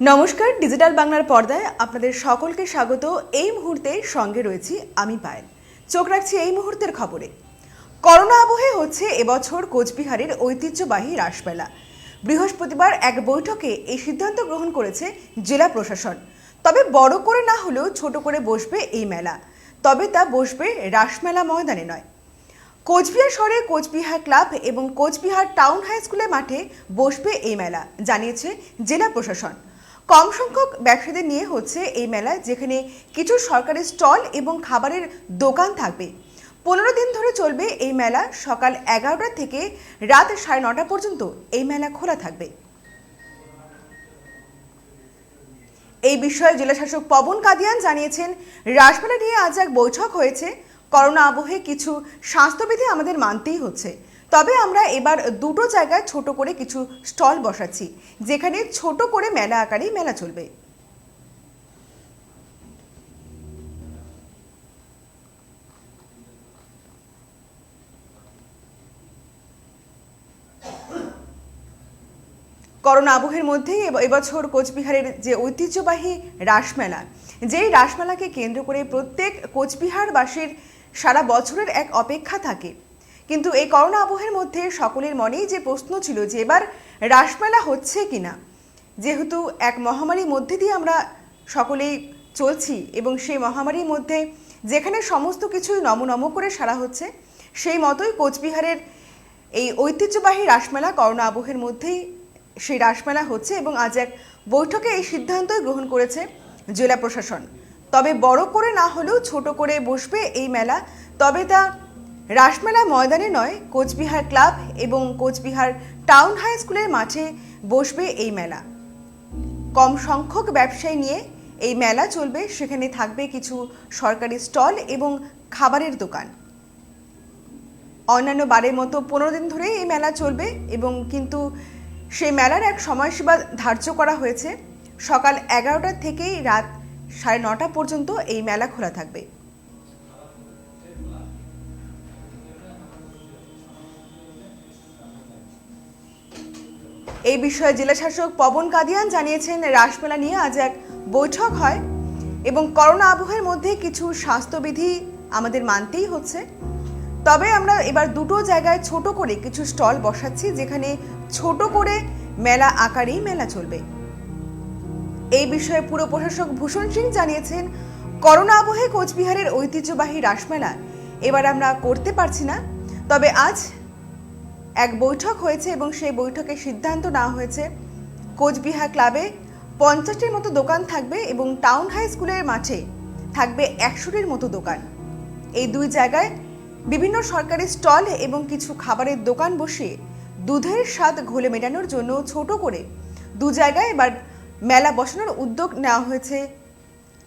নমস্কার, ডিজিটাল বাংলার পর্দায় আপনাদের সকলকে স্বাগত। এই মুহূর্তে সঙ্গে রয়েছি আমি পায়েল। চোখ রাখছি এই মুহূর্তের খবরে। করোনা আবহে হচ্ছে এবছর কোচবিহারের ঐতিহ্যবাহী রাসমেলা। বৃহস্পতিবার এক বৈঠকে এই সিদ্ধান্ত গ্রহণ করেছে জেলা প্রশাসন। তবে বড় করে না হলেও ছোট করে বসবে এই মেলা। তবে তা বসবে রাসমেলা ময়দানে নয়। কোচবিহার শহরে কোচবিহার ক্লাব এবং কোচবিহার টাউন হাই স্কুলের মাঠে বসবে এই মেলা, জানিয়েছে জেলা প্রশাসন। কম সংখ্যক ব্যবসায়ীদের নিয়ে হচ্ছে এই মেলা যেখানে কিছু সরকারি স্টল এবং খাবারের দোকান থাকবে। পনেরো দিন ধরে চলবে এই মেলা। সকাল এগারোটা থেকে রাত সাড়ে নটা পর্যন্ত এই মেলা খোলা থাকবে। এই বিষয়ে জেলাশাসক পবন কাদিয়ান জানিয়েছেন, রাসমেলা নিয়ে আজ এক বৈঠক হয়েছে। করোনা আবহে কিছু স্বাস্থ্যবিধি আমাদের মানতেই হচ্ছে। তবে আমরা এবার দুটো জায়গায় ছোট করে কিছু স্টল বসাচ্ছি, যেখানে ছোট করে মেলা আকারেই মেলা চলবে। করোনা আবহের মধ্যেই এবছর কোচবিহারের যে ঐতিহ্যবাহী রাসমেলা, যেই রাসমেলাকে কেন্দ্র করে প্রত্যেক কোচবিহারবাসীর সারা বছরের এক অপেক্ষা থাকে। কিন্তু এই করোনা আবহের মধ্যে সকলের মনেই যে প্রশ্ন ছিল যে এবার রাসমেলা হচ্ছে কিনা, যেহেতু এক মহামারীর মধ্যে দিয়ে আমরা সকলেই চলছি এবং সেই মহামারীর মধ্যে যেখানে সমস্ত কিছুই নমনম করে সারা হচ্ছে, সেই মতোই কোচবিহারের এই ঐতিহ্যবাহী রাসমেলা করোনা আবহের মধ্যেই সেই রাসমেলা হচ্ছে এবং আজ এক বৈঠকে এই সিদ্ধান্তই গ্রহণ করেছে জেলা প্রশাসন। তবে বড় করে না হলেও ছোট করে বসবে এই মেলা, তবে তা রাসমেলা ময়দানে নয়, কোচবিহার ক্লাব এবং কোচবিহার টাউন হাই স্কুলের মাঠে বসবে এই মেলা। কম সংখ্যক ব্যবসায়ী নিয়ে এই মেলা চলবে, সেখানে থাকবে কিছু সরকারি স্টল এবং খাবারের দোকান। অন্যান্য বারের মতো পনেরো দিন ধরে এই মেলা চলবে এবং কিন্তু সেই মেলার এক সময়সীমা ধার্য করা হয়েছে। সকাল এগারোটা থেকেই রাত সাড়ে নটা পর্যন্ত এই মেলা খোলা থাকবে। এই বিষয়ে জেলা শাসক পবন কাদিয়ান জানিয়েছেন, রাসমেলা নিয়ে আজ এক বৈঠক হয় এবং করোনা আবহের মধ্যে কিছু স্বাস্থ্যবিধি আমাদের মানতেই হচ্ছে। তবে আমরা এবার দুটো জায়গায় ছোট করে কিছু স্টল বসাচ্ছি, যেখানে ছোট করে মেলা আকারেই মেলা চলবে। এই বিষয়ে পুরো প্রশাসক ভূষণ সিং জানিয়েছেন, করোনা আবহে কোচবিহারের ঐতিহ্যবাহী রাসমেলা এবার আমরা করতে পারছি না। তবে আজ এক বৈঠক হয়েছে এবং সেই বৈঠকে সিদ্ধান্ত নেওয়া হয়েছে। কোচবিহার ক্লাবে পঞ্চাশটির মতো দোকান থাকবে এবং টাউন হাই স্কুলের মাঠে থাকবে একশোটির মতো দোকান। এই দুই জায়গায় বিভিন্ন সরকারি স্টল এবং কিছু খাবারের দোকান বসিয়ে দুধের স্বাদ ঘোলে মেটানোর জন্য ছোট করে দু জায়গায় এবার মেলা বসানোর উদ্যোগ নেওয়া হয়েছে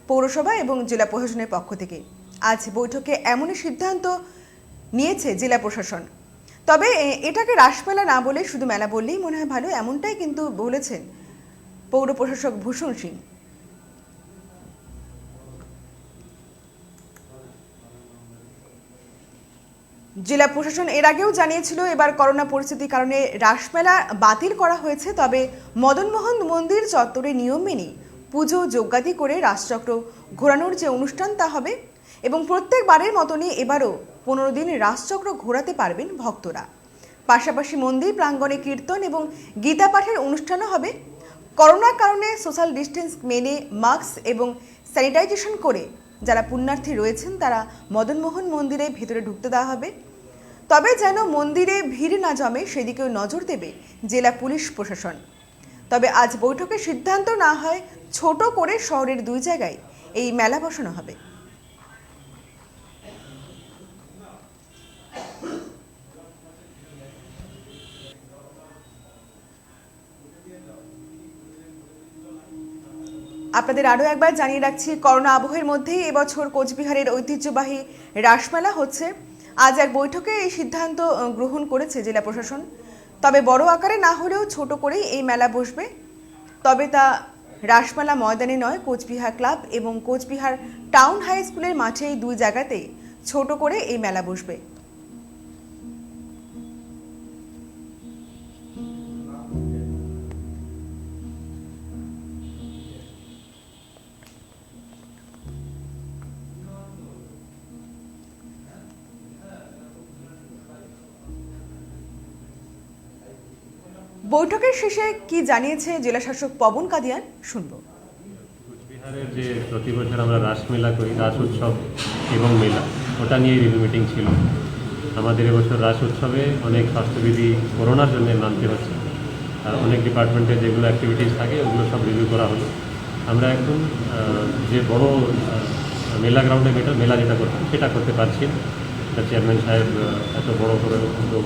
পৌরসভা এবং জেলা প্রশাসনের পক্ষ থেকে। আজ বৈঠকে এমনই সিদ্ধান্ত নিয়েছে জেলা প্রশাসন। তবে এটাকে রাসমেলা না বলে শুধু মেলা বললেই মনে হয় ভালো, এমনটাই কিন্তু বলেছেন পৌর প্রশাসক ভূষণ সিং। জেলা প্রশাসন এর আগেও জানিয়েছিল এবার করোনা পরিস্থিতির কারণে রাসমেলা বাতিল করা হয়েছে, তবে মদনমোহন মন্দির চত্বরে নিয়ম মেনে পুজো যজ্ঞাদি করে রাসচক্র ঘোরানোর যে অনুষ্ঠান তা হবে এবং প্রত্যেকবারের মতনই এবারও পনেরো দিন রাসচক্র ঘোরাতে পারবেন ভক্তরা। পাশাপাশি মন্দির, প্রাঙ্গণে কীর্তন এবং গীতা পাঠের অনুষ্ঠানও হবে। করোনার কারণে সোশ্যাল ডিস্টেন্স মেনে মাস্ক এবং স্যানিটাইজেশন করে যারা পুণ্যার্থী রয়েছেন, তারা মদনমোহন মন্দিরে ভেতরে ঢুকতে দেওয়া হবে। তবে যেন মন্দিরে ভিড় না জমে, সেদিকেও নজর দেবে জেলা পুলিশ প্রশাসন। তবে আজ বৈঠকে সিদ্ধান্ত না হয়, ছোট করে শহরের দুই জায়গায় এই মেলা বসানো হবে। আপনাদের আরও একবার জানিয়ে রাখছি, করোনা আবহের মধ্যেই এবছর কোচবিহারের ঐতিহ্যবাহী রাসমেলা হচ্ছে। আজ এক বৈঠকে এই সিদ্ধান্ত গ্রহণ করেছে জেলা প্রশাসন। তবে বড় আকারে না হলেও ছোট করেই এই মেলা বসবে। তবে তা রাসমেলা ময়দানে নয়, কোচবিহার ক্লাব এবং কোচবিহার টাউন হাই স্কুলের মাঠে এই দুই জায়গাতেই ছোট করে এই মেলা বসবে। বৈঠকের শেষে কি জানিয়েছে জেলাশাসক পবন কাদিয়ান? শুনব। কোচবিহারের যে প্রতি বছর আমরা রাসমেলা করি, রাস উৎসব এবং মেলা, ওটা নিয়ে রিভিউ মিটিং ছিল। আমাদের এবছর রাস উৎসবে অনেক স্বাস্থ্যবিধি করোনার জন্য মানতে হচ্ছে। আর অনেক ডিপার্টমেন্টে যেগুলো অ্যাক্টিভিটিস থাকে, ওগুলো সব রিভিউ করা হলো। আমরা এখন যে বড় মেলা গ্রাউন্ডে মেটা মেলা যেটা করতাম, সেটা করতে পারছি চেয়ারম্যান সাহেব এত বড় করে উদ্যোগ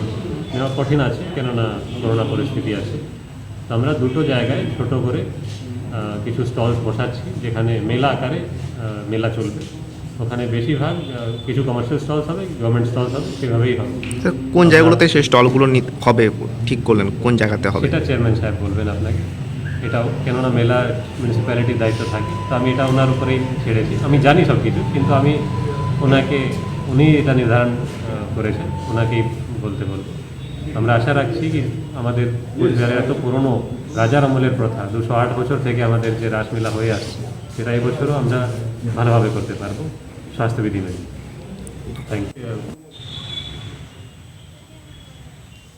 নেওয়া কঠিন আছে কেননা করোনা পরিস্থিতি আছে। তো আমরা দুটো জায়গায় ছোট করে কিছু স্টলস বসাচ্ছি যেখানে মেলা আকারে মেলা চলবে। ওখানে বেশিরভাগ কিছু কমার্শিয়াল স্টলস হবে গভর্নমেন্ট স্টলস হবে সেভাবেই হবে। কোন জায়গাগুলোতে সেই স্টলগুলো হবে ঠিক করলেন কোন জায়গাতে হবে? এটা চেয়ারম্যান সাহেব বলবেন আপনাকে। এটাও কেননা মেলা মিউনিসিপ্যালিটির দায়িত্ব থাকে তো আমি এটা ওনার উপরেই ছেড়েছি। আমি জানি সব কিছু কিন্তু আমি ওনাকে উনি এটা নির্ধারণ করেছেন ওনাকেই বলতে বলব। আমরা আশা রাখছি কি আমাদের কোচবিহারের এত পুরনো রাজার আমলের প্রথা, দুশো আট বছর থেকে আমাদের যে রাসমেলা হয়ে আসছে, সেটা এবছরও আমরা ভালোভাবে করতে পারব। স্বাস্থ্যবিধি মেনে। থ্যাংক ইউ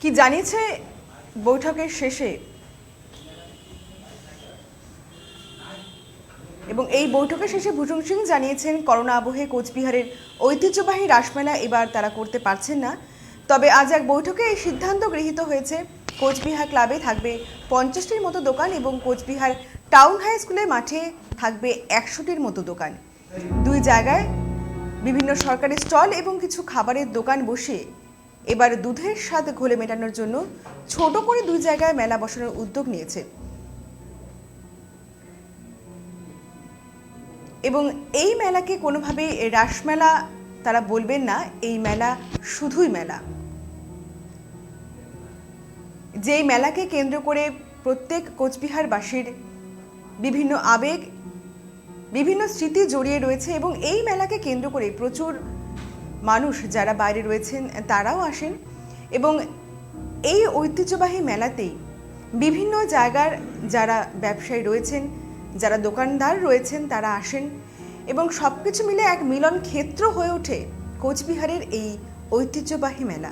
কি জানিয়েছে বৈঠকের শেষে? এবং এই বৈঠকের শেষে ভূষণ সিং জানিয়েছেন, করোনা আবহে কোচবিহারের ঐতিহ্যবাহী রাসমেলা এবার তারা করতে পারছেন না। তবে আজ এক বৈঠকে এই সিদ্ধান্ত গৃহীত হয়েছে। কোচবিহার ক্লাবে থাকবে পঞ্চাশটির মতো দোকান এবং কোচবিহার টাউন হাই স্কুলের মাঠে থাকবে একশোটির মতো দোকান। দুই জায়গায় বিভিন্ন সরকারি স্টল এবং কিছু খাবারের দোকান বসে এবার দুধের স্বাদ ঘোলে মেটানোর জন্য ছোট করে দুই জায়গায় মেলা বসানোর উদ্যোগ নিয়েছে। এবং এই মেলাকে কোনোভাবেই রাসমেলা তারা বলবেন না, এই মেলা শুধুই মেলা। যেই মেলাকে কেন্দ্র করে প্রত্যেক কোচবিহারবাসীর বিভিন্ন আবেগ, বিভিন্ন স্মৃতি জড়িয়ে রয়েছে এবং এই মেলাকে কেন্দ্র করে প্রচুর মানুষ যারা বাইরে রয়েছেন, তারাও আসেন এবং এই ঐতিহ্যবাহী মেলাতেই বিভিন্ন জায়গার যারা ব্যবসায়ী রয়েছেন, যারা দোকানদার রয়েছেন, তারা আসেন এবং সব কিছু মিলে এক মিলন ক্ষেত্র হয়ে ওঠে কোচবিহারের এই ঐতিহ্যবাহী মেলা।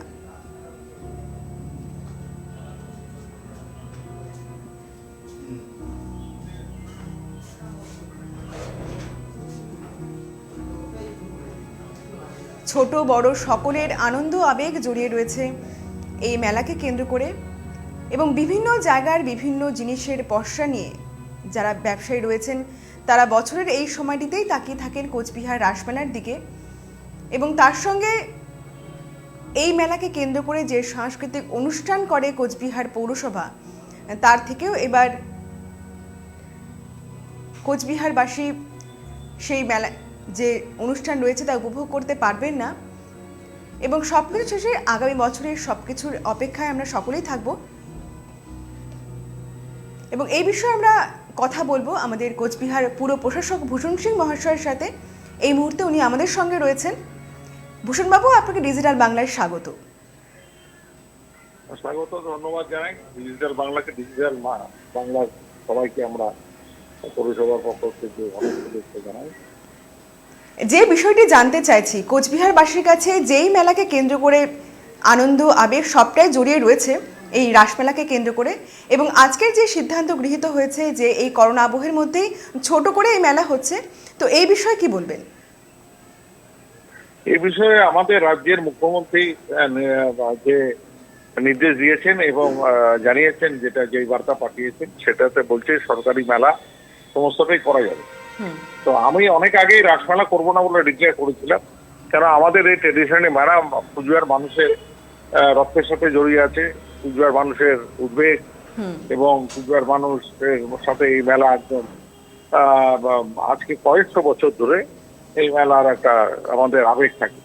ছোট, বড় সকলের আনন্দ, আবেগ জড়িয়ে রয়েছে এই মেলাকে কেন্দ্র করে এবং বিভিন্ন জায়গার বিভিন্ন জিনিসের পসরা নিয়ে যারা ব্যবসায়ী রয়েছেন তারা বছরের এই সময়টিতেই তাকিয়ে থাকেন কোচবিহার রাসমেলার দিকে এবং তার সঙ্গে এই মেলাকে কেন্দ্র করে যে সাংস্কৃতিক অনুষ্ঠান করে কোচবিহার পৌরসভা, তার থেকেও এবার কোচবিহারবাসী সেই মেলা, যে অনুষ্ঠান রয়েছে তা উপভোগ করতে পারবেন না এবং সব কিছু শেষে আগামী বছরের সব কিছুর অপেক্ষায় আমরা সকলেই থাকব। এবং এই বিষয়ে আমরা কথা বলব আমাদের কোচবিহার পুরো প্রশাসক ভূষণ সিং মহাশয়ের সাথে। এই মুহূর্তে উনি আমাদের সঙ্গে রয়েছেন। ভূষণবাবু আপনাকে ডিজিটাল বাংলায় স্বাগত। স্বাগত ধন্যবাদ জানাই। ডিজিটাল বাংলাকে ডিজিটাল বাংলার সবাইকে আমরা পৌরসভার পক্ষ থেকে অনেক জানাই। যে বিষয়টি জানতে চাইছি কোচবিহারবাসীর কাছে যেই মেলাকে কেন্দ্র করে আনন্দ আবেগ সবটাই জড়িয়ে রয়েছে এই রাসমেলাকে কেন্দ্র করে। এবং আজকের যে সিদ্ধান্ত গৃহীত হয়েছে যে এই করোনা আবহের মধ্যেই ছোট করে এই মেলা হচ্ছে তো এই বিষয়ে কি বলবেন? এই বিষয়ে আমাদের রাজ্যের মুখ্যমন্ত্রী যে নির্দেশ দিয়েছেন এবং জানিয়েছেন যেটা যে বার্তা পাঠিয়েছেন সেটাতে বলছে সরকারি মেলা সমস্তটাই করা যাবে। তো আমি অনেক আগেই রাসমেলা করব না বলে ডিক্লেয়ার করেছিলাম কেন আমাদের এই ট্রেডিশনে মেলা পুজোর মানুষের রক্তের সাথে জড়িয়ে আছে পুজোর মানুষের উদ্বেগ এবং পুজোর মানুষের সাথে এই মেলা একদম আজকে কয়েকশো বছর ধরে এই মেলার একটা আমাদের আবেগ থাকে।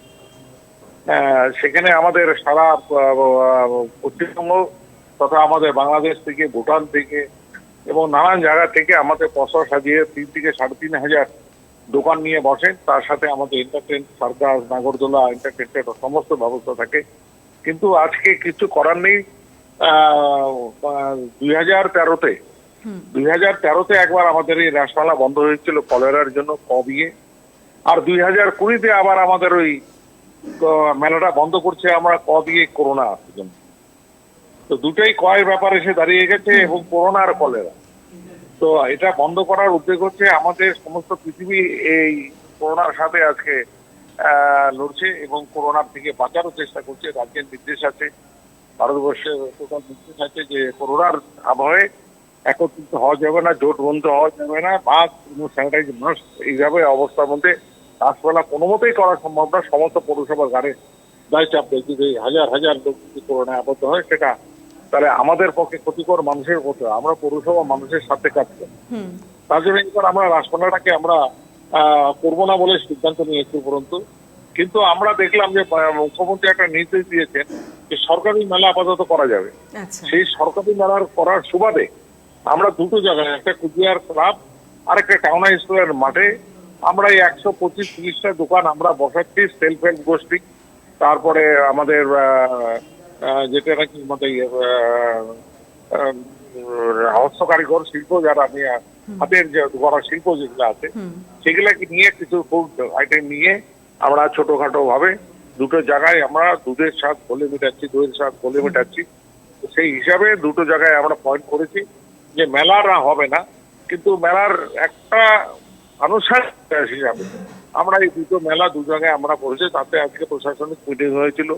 সেখানে আমাদের সারা পশ্চিমবঙ্গ তথা আমাদের বাংলাদেশ থেকে ভুটান থেকে এবং নানান জায়গা থেকে আমাদের পশা সাজিয়ে তিন থেকে সাড়ে তিন হাজার দোকান নিয়ে বসেন। তার সাথে আমাদের এন্টারটেন সার্কাস নাগরদোলা এন্টারটেনমেন্ট সমস্ত ব্যবস্থা থাকে। কিন্তু আজকে কিছু করার নেই। দুই হাজার তেরোতে দুই হাজার তেরোতে একবার আমাদের এই রাসমেলা বন্ধ হয়েছিল কলেরার জন্য ক দিয়ে আর দুই হাজার কুড়িতে আবার আমাদের ওই মেলাটা বন্ধ করছে আমরা ক দিয়ে করোনা জন্য। তো দুটোই কয়ের ব্যাপার এসে দাঁড়িয়ে গেছে এবং করোনা আর কলেরা। তো এটা বন্ধ করার উদ্যোগ হচ্ছে আমাদের সমস্ত পৃথিবী এই করোনার সাথে আজকে আহ, লড়ছে এবং করোনার থেকে বাঁচারও চেষ্টা করছে রাজ্যের নির্দেশ আছে। ভারতবর্ষের টোটাল আছে যে করোনার আবহাওয়ায় একত্রিত হওয়া যাবে না জোট বন্ধ হওয়া যাবে না বা কোনো স্যানিটাইজ মাস্ক এইভাবে অবস্থার মধ্যে গাছপালা কোনো মতেই করা সম্ভব না সমস্ত পৌরসভার গাড়ি দায় চাপ দেয় যদি হাজার হাজার লোক যদি করোনায় আবদ্ধ হয় সেটা তাহলে আমাদের পক্ষে ক্ষতিকর মানুষের পক্ষে আমরা পৌরসভা মানুষের সাথে কাজ করি। তার জন্য আমরা রাজপালাটাকে আমরা আহ, করব না বলে সিদ্ধান্ত নিয়েছি উপরন্তু। কিন্তু আমরা দেখলাম যে মুখ্যমন্ত্রী একটা নির্দেশ দিয়েছেন যে সরকারি মেলা আপাতত করা যাবে। আচ্ছা। সেই সরকারি মেলার করার সুবাদে আমরা দুটো জায়গায় একটা কুচবিহার ক্লাব আর একটা টাউন স্কুলের মাঠে আমরা এই একশো পঁচিশ তিরিশটা দোকান আমরা বসাচ্ছি সেলফ হেল্প গোষ্ঠী। তারপরে আমাদের যেটা নাকি আমাদের হস্ত কারিগর শিল্প যারা নিয়ে হাতের যে গড়া শিল্প যেগুলো আছে সেগুলাকে নিয়ে কিছু ফুড আইটেম নিয়ে আমরা ছোটখাটো ভাবে দুটো জায়গায় আমরা দুধের স্বাদ বলে মেটাচ্ছি, দইয়ের স্বাদ বলে মেটাচ্ছি। সেই হিসাবে দুটো জায়গায় আমরা পয়েন্ট করেছি যে মেলারা হবে না, কিন্তু মেলার একটা আনুষ্ঠানিক হিসাবে আমরা এই দুটো মেলা দু জায়গায় আমরা করেছি, তাতে আজকে প্রশাসনিক মিটিং হয়েছিল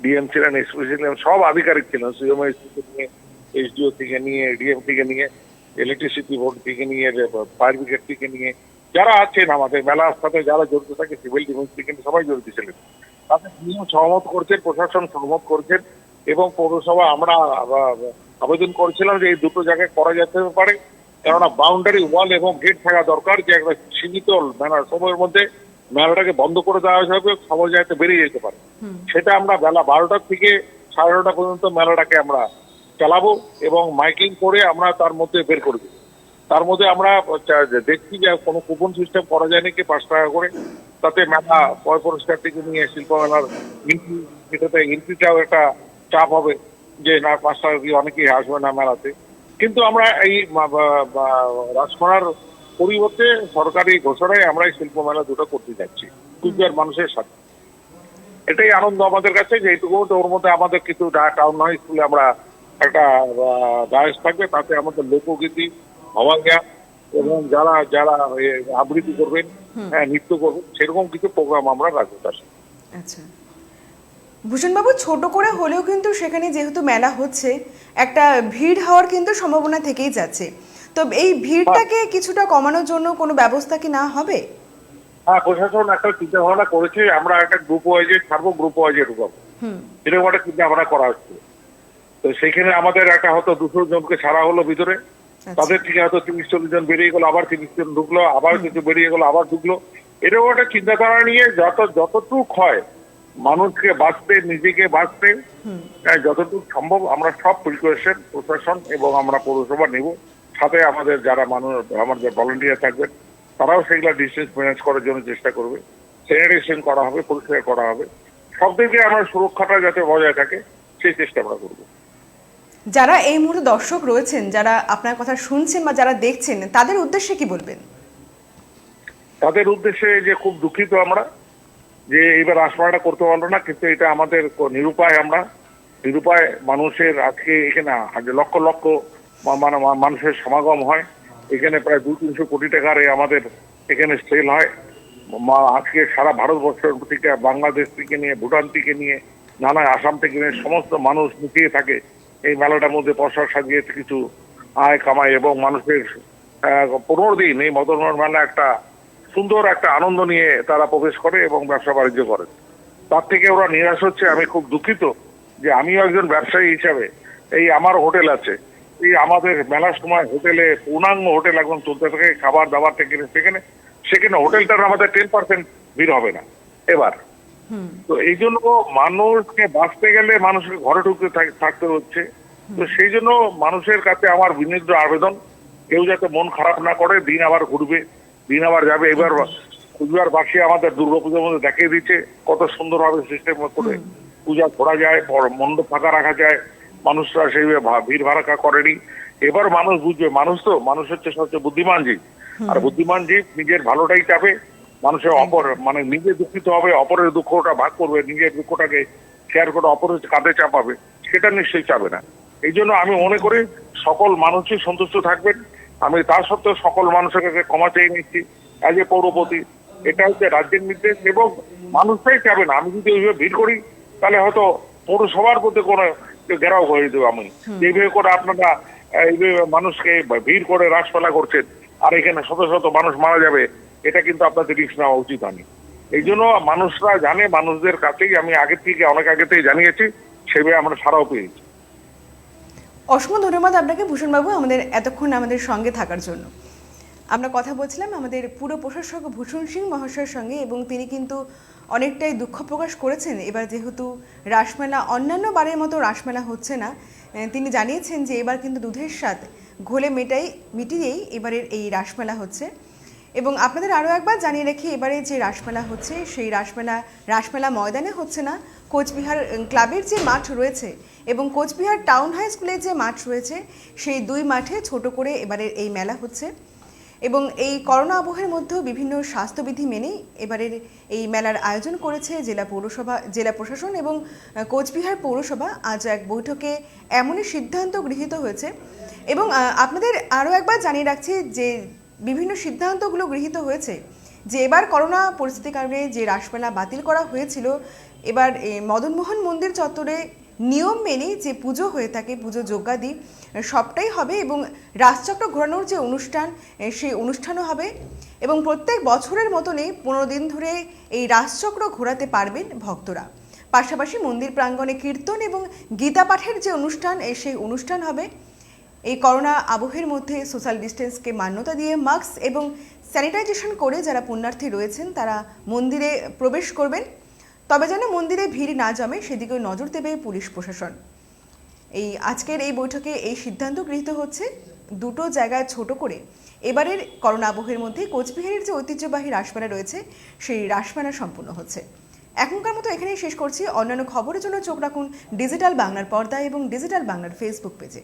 ডিএম ছিলেন এসপি ছিলেন সব আধিকারিক ছিলেন সিএমআই থেকে নিয়ে এইচডিও থেকে নিয়ে ডিএম থেকে নিয়ে ইলেকট্রিসিটি বোর্ড থেকে নিয়ে ফায়ার ব্রিগেড থেকে নিয়ে যারা আছেন আমাদের মেলার সাথে যারা জড়িত থাকে সিভিল ডিফেন্স থেকে নিয়ে সবাই জড়িত ছিলেন। তাদের নিয়েও সহমত করছেন প্রশাসন সহমত করছেন এবং পৌরসভা আমরা আবেদন করেছিলাম যে এই দুটো জায়গায় করা যেতে পারে। কেননা বাউন্ডারি ওয়াল এবং গেট থাকা দরকার যে একটা সীমিত মেলার সময়ের মধ্যে মেলাটাকে বন্ধ করে দেওয়া যাবে সবাই যাতে বেরিয়ে যেতে পারে। সেটা আমরা বেলা বারোটার থেকে সাড়ে নটা পর্যন্ত মেলাটাকে আমরা চালাবো এবং মাইকিং করে আমরা তার মধ্যে বের করে দেবো। তার মধ্যে আমরা দেখছি যে কোনো কুপন সিস্টেম করা যায় নাকি পাঁচ টাকা করে? তাতে মেলা পয় পুরস্কার থেকে নিয়ে শিল্প মেলার এটাতে এন্ট্রিটাও একটা চাপ হবে যে না, পাঁচ টাকা দিয়ে অনেকেই আসবে না মেলাতে। কিন্তু আমরা এই রাজকোনার পরিবর্তে সরকারি ঘোষণায় আমরা এই শিল্প মেলা দুটো করতে যাচ্ছি কুচবিহার মানুষের সাথে। এটাই আনন্দ আমাদের কাছে যে এইটুকু ওর মধ্যে আমাদের কিছু টাউন হাই স্কুলে আমরা একটা গায়স থাকবে, তাতে আমাদের লোকগীতি এবং যারা যারা আবৃত্তি করবেন হ্যাঁ নৃত্য করবেন সেরকম কিছু প্রোগ্রাম আমরা রাখব তার আচ্ছা। ভূষণবাবু ছোট করে হলেও কিন্তু সেখানে যেহেতু মেলা হচ্ছে একটা ভিড় হওয়ার কিন্তু সম্ভাবনা থেকেই যাচ্ছে। তো এই ভিড়টাকে কিছুটা কমানোর জন্য কোনো ব্যবস্থা কি না হবে? হ্যাঁ প্রশাসন একটা চিন্তা ভাবনা করেছে আমরা একটা গ্রুপ ওয়াইজে ছাড়বো গ্রুপ ওয়াইজে ঢুকাবো। হুম। এরকম একটা চিন্তা ভাবনা করা হচ্ছে। তো সেখানে আমাদের একটা হয়তো দুশো জনকে ছাড়া হলো ভিতরে। তাদের থেকে হয়তো তিরিশ চল্লিশ জন বেরিয়ে গেলো আবার তিরিশ জন ঢুকলো আবার কিছু বেরিয়ে গেলো আবার ঢুকলো। এরকম একটা চিন্তাধারা নিয়ে যত যতটুক হয় মানুষকে বাঁচতে নিজেকে বাঁচতে হ্যাঁ, যতটুকু সম্ভব আমরা সব প্রিকশন প্রশাসন এবং আমরা পৌরসভা নেব। সাথে আমাদের যারা মানুষ আমাদের ভলেন্টিয়ার থাকবেন তারাও সেগুলা ডিস্টেন্স ম্যানেজ করার জন্য চেষ্টা করবে। স্যানিটেশন করা হবে পরিষ্কার করা হবে। সব দিকে আমার সুরক্ষাটা যাতে বজায় থাকে সেই চেষ্টা আমরা করব। যারা এই মুহূর্তে দর্শক রয়েছেন, যারা আপনার কথা শুনছেন বা যারা দেখছেন, তাদের উদ্দেশ্যে কি বলবেন? তাদের উদ্দেশ্যে যে খুব দুঃখিত আমরা যে এইবার আসমাটা করতে পারল না, কিন্তু এটা আমাদের নিরুপায় আমরা। নিরুপায় মানুষের আজকে এখানে লক্ষ লক্ষ মানে মানুষের সমাগম হয়। এখানে প্রায় দু তিনশো কোটি টাকার আমাদের এখানে সেল হয়। মা, আজকে সারা ভারতবর্ষের থেকে বাংলাদেশ থেকে নিয়ে ভুটান থেকে নিয়ে নানা আসাম থেকে নিয়ে সমস্ত মানুষ মুখিয়ে থাকে। এই মেলাটার মধ্যে পয়সা সাজিয়ে কিছু আয় কামায় এবং মানুষের পনেরো দিন এই মদনমোহন মেলা একটা সুন্দর একটা আনন্দ নিয়ে তারা প্রবেশ করে এবং ব্যবসা বাণিজ্য করে। তার থেকে ওরা নিরাশ হচ্ছে, আমি খুব দুঃখিত যে আমিও একজন ব্যবসায়ী হিসাবে এই আমার হোটেল আছে। এই আমাদের মেলার সময় হোটেলে পূর্ণাঙ্গ হোটেল এখন চলতে থাকে, খাবার দাবার থেকে সেখানে সেখানে হোটেলটার আমাদের টেন পার্সেন্ট ভিড় হবে না। এবার তো এই জন্য মানুষকে বাঁচতে গেলে মানুষকে ঘরে ঢুকতে থাকতে হচ্ছে। তো সেই জন্য মানুষের কাছে আমার বিনীত আবেদন কেউ যাতে মন খারাপ না করে দিন আবার ঘুরবে দিন আবার যাবে। এবার কুচবিহার বাসী আমাদের দুর্গাপুজোর মধ্যে দেখিয়ে দিচ্ছে কত সুন্দরভাবে সিস্টেম করে পূজা করা যায় বড় মণ্ডপ ফাঁকা রাখা যায় মানুষরা সেইভাবে ভিড় ভাড়াকা করেনি। এবার মানুষ বুঝবে মানুষ তো মানুষ হচ্ছে সবচেয়ে বুদ্ধিমান জীব। আর বুদ্ধিমান জীব নিজের ভালোটাই চাবে মানুষের অপর মানে নিজে দুঃখিত হবে অপরের দুঃখটা ভাগ করবে নিজের দুঃখটাকে শেয়ার করে অপরের কাঁধে চাপাবে সেটা নিশ্চয়ই চাবে না। এই জন্য আমি মনে করি সকল মানুষই সন্তুষ্ট থাকবেন। আমি তা সত্ত্বেও সকল মানুষের কাছে ক্ষমা চেয়ে নিচ্ছি। অ্যাজ এ পৌরপতি এটা হচ্ছে রাজ্যের নির্দেশ এবং মানুষটাই চাবে না। আমি যদি ওইভাবে ভিড় করি তাহলে হয়তো পৌরসভার মধ্যে কোনো ঘেরাও করে দেবো আমি। এইভাবে করে আপনারা এইভাবে মানুষকে ভিড় করে রাসপালা করছেন আর এখানে শত শত মানুষ মারা যাবে এটা কিন্তু আপনাদের রিস্ক নেওয়া উচিত হয়নি। এই জন্য মানুষরা জানে, মানুষদের কাছেই আমি আগের থেকে অনেক আগে থেকে জানিয়েছি, সেভাবে আমরা সারাও পেয়েছি। অসংখ্য ধন্যবাদ আপনাকে, ভূষণবাবু, আমাদের এতক্ষণ আমাদের সঙ্গে থাকার জন্য। আমরা কথা বলছিলাম আমাদের পুরো প্রশাসক ভূষণ সিং মহাশয়ের সঙ্গে এবং তিনি কিন্তু অনেকটাই দুঃখ প্রকাশ করেছেন। এবার যেহেতু রাসমেলা, অন্যান্য বারের মতো রাসমেলা হচ্ছে না তিনি জানিয়েছেন যে এবার কিন্তু দুধের স্বাদ ঘোলে মেটাই, মিটিয়েই এবারের এই রাসমেলা হচ্ছে। এবং আপনাদের আরও একবার জানিয়ে রাখি এবারে যে রাসমেলা হচ্ছে, সেই রাসমেলা রাসমেলা ময়দানে হচ্ছে না, কোচবিহার ক্লাবের যে মাঠ রয়েছে এবং কোচবিহার টাউন হাই স্কুলের যে মাঠ রয়েছে, সেই দুই মাঠে ছোট করে এবারের এই মেলা হচ্ছে এবং এই করোনা আবহের মধ্যেও বিভিন্ন স্বাস্থ্যবিধি মেনেই এবারের এই মেলার আয়োজন করেছে জেলা পৌরসভা, জেলা প্রশাসন এবং কোচবিহার পৌরসভা। আজ এক বৈঠকে এমনই সিদ্ধান্ত গৃহীত হয়েছে এবং আপনাদের আরও একবার জানিয়ে রাখছি যে বিভিন্ন সিদ্ধান্তগুলো গৃহীত হয়েছে যে এবার করোনা পরিস্থিতির কারণে যে রাসমেলা বাতিল করা হয়েছিল, এবার মদনমোহন মন্দির চত্বরে নিয়ম মেনে যে পুজো হয়ে থাকে, পুজো যজ্ঞাদি, সবটাই হবে এবং রাসচক্র ঘোরানোর যে অনুষ্ঠান সেই অনুষ্ঠানও হবে এবং প্রত্যেক বছরের মতনই পনেরো দিন ধরে এই রাসচক্র ঘোরাতে পারবেন ভক্তরা। পাশাপাশি মন্দির প্রাঙ্গণে কীর্তন এবং গীতা পাঠের যে অনুষ্ঠান সেই অনুষ্ঠান হবে। এই করোনা আবহের মধ্যে সোশ্যাল ডিস্টেন্সকে মান্যতা দিয়ে মাস্ক এবং স্যানিটাইজেশন করে যারা পুণ্যার্থী রয়েছেন, তারা মন্দিরে প্রবেশ করবেন। তবে যেন মন্দিরে ভিড় না জমে, সেদিকেও নজর দেবে পুলিশ প্রশাসন। এই আজকের এই বৈঠকে এই সিদ্ধান্ত গৃহীত হচ্ছে দুটো জায়গায় ছোট করে। এবারের করোনা আবহের মধ্যে কোচবিহারের যে ঐতিহ্যবাহী রাসমেলা রয়েছে, সেই রাসমেলা সম্পূর্ণ হচ্ছে। এখনকার মতো এখানেই শেষ করছি। অন্যান্য খবরের জন্য চোখ রাখুন ডিজিটাল বাংলার পর্দায় এবং ডিজিটাল বাংলার ফেসবুক পেজে।